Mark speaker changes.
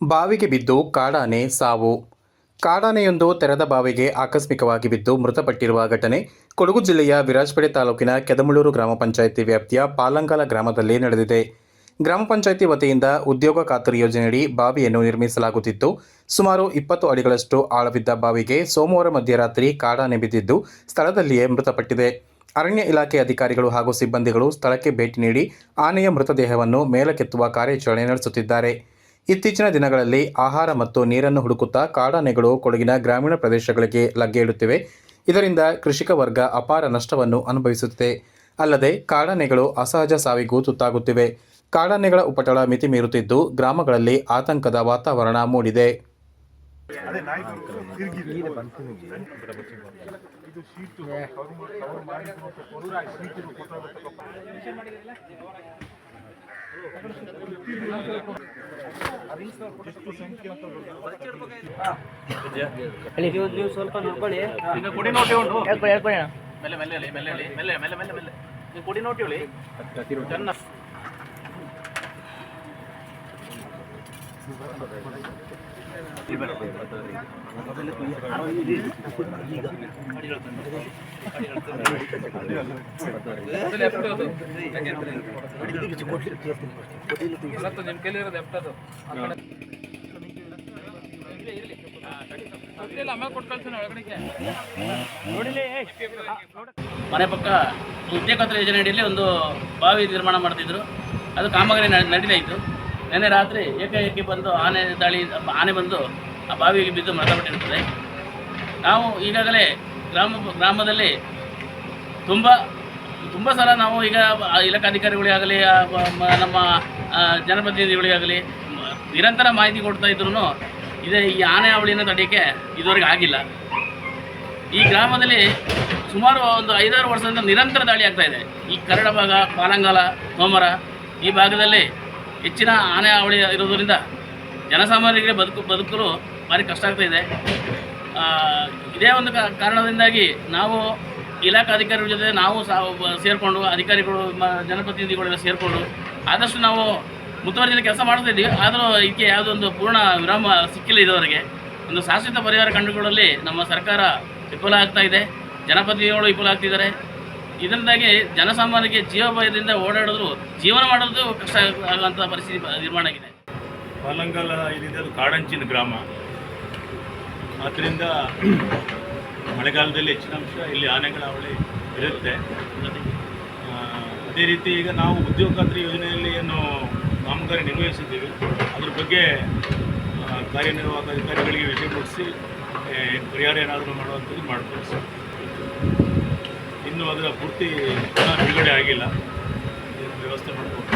Speaker 1: ಬಾವಿಗೆ ಬಿದ್ದು ಕಾಡಾನೆ ಸಾವು. ಕಾಡಾನೆಯೊಂದು ತೆರೆದ ಬಾವಿಗೆ ಆಕಸ್ಮಿಕವಾಗಿ ಬಿದ್ದು ಮೃತಪಟ್ಟಿರುವ ಘಟನೆ ಕೊಡಗು ಜಿಲ್ಲೆಯ ವಿರಾಜಪೇಟೆ ತಾಲೂಕಿನ ಕೆದಮಳೂರು ಗ್ರಾಮ ಪಂಚಾಯಿತಿ ವ್ಯಾಪ್ತಿಯ ಪಾಲಂಗಾಲ ಗ್ರಾಮದಲ್ಲಿ ನಡೆದಿದೆ. ಗ್ರಾಮ ಪಂಚಾಯಿತಿ ವತಿಯಿಂದ ಉದ್ಯೋಗ ಖಾತರಿ ಯೋಜನೆಯಡಿ ಬಾವಿಯನ್ನು ನಿರ್ಮಿಸಲಾಗುತ್ತಿತ್ತು. ಸುಮಾರು ಇಪ್ಪತ್ತು ಅಡಿಗಳಷ್ಟು ಆಳವಿದ್ದ ಬಾವಿಗೆ ಸೋಮವಾರ ಮಧ್ಯರಾತ್ರಿ ಕಾಡಾನೆ ಬಿದ್ದಿದ್ದು ಸ್ಥಳದಲ್ಲಿಯೇ ಮೃತಪಟ್ಟಿದೆ. ಅರಣ್ಯ ಇಲಾಖೆ ಅಧಿಕಾರಿಗಳು ಹಾಗೂ ಸಿಬ್ಬಂದಿಗಳು ಸ್ಥಳಕ್ಕೆ ಭೇಟಿ ನೀಡಿ ಆನೆಯ ಮೃತದೇಹವನ್ನು ಮೇಲಕ್ಕೆತ್ತುವ ಕಾರ್ಯಾಚರಣೆ ನಡೆಸುತ್ತಿದ್ದಾರೆ. ಇತ್ತೀಚಿನ ದಿನಗಳಲ್ಲಿ ಆಹಾರ ಮತ್ತು ನೀರನ್ನು ಹುಡುಕುತ್ತಾ ಕಾಡಾನೆಗಳು ಕೊಡಗಿನ ಗ್ರಾಮೀಣ ಪ್ರದೇಶಗಳಿಗೆ ಲಗ್ಗೆ ಇಡುತ್ತಿವೆ. ಇದರಿಂದ ಕೃಷಿಕ ವರ್ಗ ಅಪಾರ ನಷ್ಟವನ್ನು ಅನುಭವಿಸುತ್ತಿದೆ. ಅಲ್ಲದೆ ಕಾಡಾನೆಗಳು ಅಸಹಜ ಸಾವಿಗೂ ತುತ್ತಾಗುತ್ತಿವೆ ಕಾಡಾನೆಗಳ ಉಪಟಳ ಮಿತಿ ಮೀರುತ್ತಿದ್ದು, ಗ್ರಾಮಗಳಲ್ಲಿ ಆತಂಕದ ವಾತಾವರಣ ಮೂಡಿದೆ.
Speaker 2: ನೀವು ಸ್ವಲ್ಪ ನೋಡ್ಕೊಳ್ಳಿ.
Speaker 3: ಕುಡಿ ನೋಟಿ ಉಂಟು
Speaker 2: ಹೇಳ್ಕೊಳ್ಳಿ ಹೇಳ್ಕೊಳ್ಳಿ ಅಣ್ಣ.
Speaker 3: ಮೆಲ್ಲೆ ಮೇಲೆ ಮೇಲೆ ಮೆಲ್ಲೆ ಮೆಲ್ಲ ಮೆಲ್ಲ ಮೆಲ್ಲ. ನೀವು ಕುಡಿ ನೋಟಿ ಹೇಳಿ ಚೆನ್ನ. ನಿಮ್ಮ ಇರೋದು ಮನೆ ಪಕ್ಕ ಉದ್ಯೋಗ ಯೋಜನೆ ಅಡಿಯಲ್ಲಿ ಒಂದು ಬಾವಿ ನಿರ್ಮಾಣ ಮಾಡ್ತಿದ್ರು. ಅದು ಕಾಮಗಾರಿ ನಡೀತಾ ಇತ್ತು. ನಿನ್ನೆ ರಾತ್ರಿ ಏಕಾಏಕಿ ಬಂದು ಆನೆ ದಾಳಿ, ಆನೆ ಬಂದು ಆ ಬಾವಿಗೆ ಬಿದ್ದು ಮೃತಪಟ್ಟಿರುತ್ತದೆ. ನಾವು ಈಗಾಗಲೇ ಗ್ರಾಮ, ಗ್ರಾಮದಲ್ಲಿ ತುಂಬ ತುಂಬ ಸಲ ನಾವು ಈಗ ಇಲಾಖಾ ಇಲಾಖಾಧಿಕಾರಿಗಳಿಗಾಗಲಿ ಆ ಮ- ಮ- ನಮ್ಮ ಜನಪ್ರತಿನಿಧಿಗಳಿಗೆ ಜನಪ್ರತಿನಿಧಿಗಳಿಗಾಗಲಿ ನಿರಂತರ ಮಾಹಿತಿ ಕೊಡ್ತಾ ಇದ್ರು ಇದೇ ಈ ಆನೆ ಅವಳಿನ ತಡೆಯೋಕ್ಕೆ ಇದುವರೆಗೆ ಆಗಿಲ್ಲ. ಈ ಗ್ರಾಮದಲ್ಲಿ ಸುಮಾರು ಒಂದು ಐದಾರು ವರ್ಷದಿಂದ ನಿರಂತರ ದಾಳಿ ಆಗ್ತಾ ಇದೆ. ಈ ಕರಡ ಭಾಗ ಪಾಲಂಗಾಲ ತೋಮರ ಈ ಭಾಗದಲ್ಲಿ ಹೆಚ್ಚಿನ ಆನೆ ಅವಳಿ ಇರೋದರಿಂದ ಜನಸಾಮಾನ್ಯರಿಗೆ ಬದುಕು ಬದುಕಲು ಭಾರಿ ಕಷ್ಟ ಆಗ್ತಾ ಇದೆ. ಒಂದು ಕಾರಣದಿಂದಾಗಿ ನಾವು ಇಲಾಖಾ ಅಧಿಕಾರಿಗಳ ಜೊತೆ ನಾವು ಸಾ ಸೇರಿಕೊಂಡು, ಅಧಿಕಾರಿಗಳು ಜನಪ್ರತಿನಿಧಿಗಳೆಲ್ಲ ಸೇರಿಕೊಂಡು ಆದಷ್ಟು ನಾವು ಮುತುವರ್ಜಿನ ಕೆಲಸ ಮಾಡ್ತಾ ಆದರೂ ಇದಕ್ಕೆ ಯಾವುದೊಂದು ಪೂರ್ಣ ವಿರಾಮ ಸಿಕ್ಕಿಲ್ಲ ಇದುವರೆಗೆ. ಒಂದು ಶಾಶ್ವತ ಪರಿಹಾರ ಕಂಡುಕೊಳ್ಳಲಿ. ನಮ್ಮ ಸರ್ಕಾರ ವಿಫಲ ಆಗ್ತಾ ಇದೆ. ಜನಪ್ರತಿನಿಧಿಗಳು ವಿಫಲ ಆಗ್ತಿದ್ದಾರೆ. ಇದರಿಂದಾಗಿ ಜನಸಾಮಾನ್ಯರಿಗೆ ಜೀವಭಯದಿಂದ ಓಡಾಡೋದು ಜೀವನ ಮಾಡೋದು ಕಷ್ಟ ಆಗುವಂಥ ಪರಿಸ್ಥಿತಿ ನಿರ್ಮಾಣ ಆಗಿದೆ.
Speaker 4: ಪಾಲಂಗಾಲ ಏನಿದೆ ಅದು ಕಾಡಂಚಿನ ಗ್ರಾಮ. ಅದರಿಂದ ಮಳೆಗಾಲದಲ್ಲಿ ಹೆಚ್ಚಿನ ಅಂಶ ಇಲ್ಲಿ ಆನೆಗಳ ಅವಳಿ ಇರುತ್ತೆ. ಅದೇ ರೀತಿ ಈಗ ನಾವು ಉದ್ಯೋಗ ಖಾತ್ರಿ ಯೋಜನೆಯಲ್ಲಿ ಏನು ಕಾಮಗಾರಿ ನಿರ್ವಹಿಸಿದ್ದೀವಿ. ಅದ್ರ ಬಗ್ಗೆ ಕಾರ್ಯನಿರ್ವಾಹಕ ಅಧಿಕಾರಿಗಳಿಗೆ ವಿಷಯ ಕೊಡಿಸಿ ಪರಿಹಾರ ಏನಾದರೂ ಮಾಡುವಂಥದ್ದು ಮಾಡ್ತೀವಿ ಸರ್. ಇನ್ನೂ ಅದರ ಪೂರ್ತಿ ಬಿಡುಗಡೆ ಆಗಿಲ್ಲ. ವ್ಯವಸ್ಥೆ ಮಾಡ್ಕೊಂಡು